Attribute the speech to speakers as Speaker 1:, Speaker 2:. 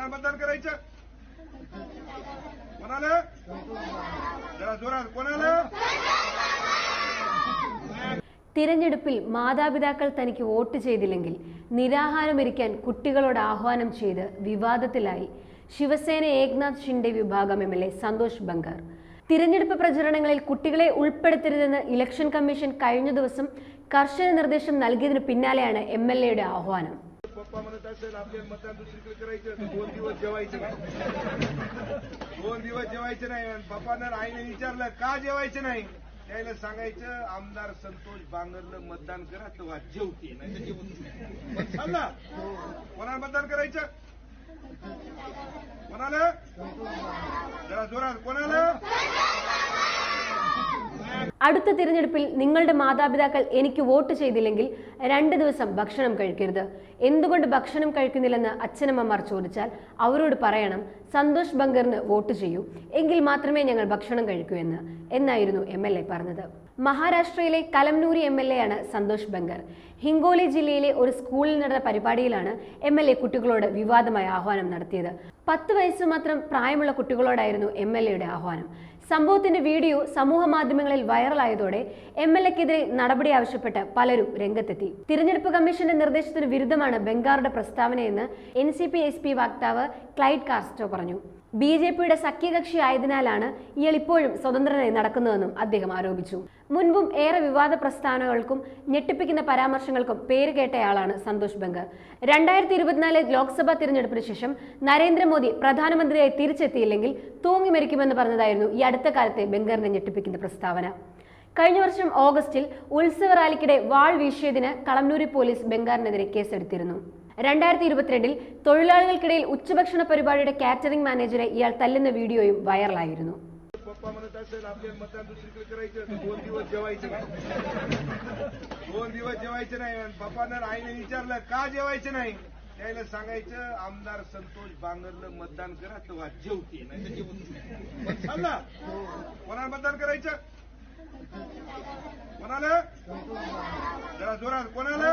Speaker 1: कोणाला मतदान करायचं कोणाला जरा जोरात कोणाला
Speaker 2: തിരഞ്ഞെടുപ്പിൽ മാതാപിതാക്കൾ തനിക്ക് വോട്ട് ചെയ്തില്ലെങ്കിൽ നിരാഹാരമിരിക്കാൻ കുട്ടികളോട് ആഹ്വാനം ചെയ്ത് വിവാദത്തിലായി ശിവസേന ഏക്നാഥ് ഷിൻഡെ വിഭാഗം M L A Santosh Bangar തിരഞ്ഞെടുപ്പ് പ്രചരണങ്ങളിൽ കുട്ടികളെ ഉൾപ്പെടുത്തരുതെന്ന് ഇലക്ഷൻ കമ്മീഷൻ കഴിഞ്ഞ ദിവസം കർശന നിർദ്ദേശം നൽകിയതിനു പിന്നാലെയാണ് എം എൽ എയുടെ ആഹ്വാനം
Speaker 1: पप्पा म्हणत असेल आपल्याला मतदान दुसरीकडे करायचं तर दोन दिवस जेवायचं नाही. दोन दिवस जेवायचं नाही. आणि पप्पानं आईने विचारलं का जेवायचं नाही? त्याला सांगायचं आमदार संतोष बांगरलं मतदान करा तेव्हा जेवते. नाही जेवत नाही. कोणाला मतदान करायचं? कोणाला? जरा जोरात. कोणाला?
Speaker 2: അടുത്ത തിരഞ്ഞെടുപ്പിൽ നിങ്ങളുടെ മാതാപിതാക്കൾ എനിക്ക് വോട്ട് ചെയ്തില്ലെങ്കിൽ രണ്ട് ദിവസം ഭക്ഷണം കഴിക്കരുത്. എന്തുകൊണ്ട് ഭക്ഷണം കഴിക്കുന്നില്ലെന്ന് അച്ഛനമ്മമാർ ചോദിച്ചാൽ അവരോട് പറയണം സന്തോഷ് ബംഗറിന് വോട്ട് ചെയ്യൂ. എങ്കിൽ മാത്രമേ ഞങ്ങൾ ഭക്ഷണം കഴിക്കൂ എന്ന് എന്നായിരുന്നു എ പറഞ്ഞത്. മഹാരാഷ്ട്രയിലെ കലംനൂരി എം എൽ എ ആണ് സന്തോഷ് ബംഗർ ഹിംഗോലി ജില്ലയിലെ ഒരു സ്കൂളിൽ നടന്ന പരിപാടിയിലാണ് എം എൽ എ കുട്ടികളോട് വിവാദമായ ആഹ്വാനം നടത്തിയത്. പത്ത് വയസ്സ് മാത്രം പ്രായമുള്ള കുട്ടികളോടായിരുന്നു എം എൽ എയുടെ ആഹ്വാനം. സംഭവത്തിന്റെ വീഡിയോ സമൂഹ മാധ്യമങ്ങളിൽ വൈറലായതോടെ എം എൽ എക്കെതിരെ നടപടി ആവശ്യപ്പെട്ട് പലരും രംഗത്തെത്തി. തിരഞ്ഞെടുപ്പ് കമ്മീഷന്റെ നിർദ്ദേശത്തിന് വിരുദ്ധമാണ് ബംഗാറുടെ പ്രസ്താവനയെന്ന് N C P S P വക്താവ് ക്ലൈഡ് കാർസ്റ്റോ പറഞ്ഞു. ബി ജെ പിയുടെ സഖ്യകക്ഷി ആയതിനാലാണ് ഇയാൾ ഇപ്പോഴും സ്വതന്ത്രനായി നടക്കുന്നതെന്നും അദ്ദേഹം ആരോപിച്ചു. മുൻപും ഏറെ വിവാദ പ്രസ്ഥാനങ്ങൾക്കും ഞെട്ടിപ്പിക്കുന്ന പരാമർശങ്ങൾക്കും പേര് കേട്ടയാളാണ് സന്തോഷ് ബംഗർ. രണ്ടായിരത്തി ഇരുപത്തിനാല് ലോക്സഭാ തിരഞ്ഞെടുപ്പിന് ശേഷം നരേന്ദ്രമോദി പ്രധാനമന്ത്രിയായി തിരിച്ചെത്തിയില്ലെങ്കിൽ തൂങ്ങി മരിക്കുമെന്ന് പറഞ്ഞതായിരുന്നു ഈ അടുത്ത കാലത്തെ ബംഗറിനെ ഞെട്ടിപ്പിക്കുന്ന പ്രസ്താവന. കഴിഞ്ഞ വർഷം ഓഗസ്റ്റിൽ ഉത്സവ റാലിക്കിടെ വാൾ വീശിയതിന് കളംനൂരി പോലീസ് ബംഗാറിനെതിരെ കേസെടുത്തിരുന്നു. രണ്ടായിരത്തി ഇരുപത്തിരണ്ടിൽ തൊഴിലാളികൾക്കിടയിൽ ഉച്ചഭക്ഷണ പരിപാടിയുടെ കാറ്ററിംഗ് മാനേജറെ ഇയാൾ തല്ലുന്ന വീഡിയോയും വൈറലായിരുന്നു
Speaker 1: पप्पा म्हणत असेल आपल्याला मतदान दुसरीकडे करायचं तर दोन दिवस जेवायचं नाही दोन दिवस जेवायचं नाही आणि पप्पानं आईने विचारलं का जेवायचं नाही त्याला सांगायचं आमदार संतोष बांगरलं मतदान करा तेव्हा जेवते नाही तर जेवत नाही. पण चालला कोणाला मतदान करायचं कोणाला जरा जोरात कोणाला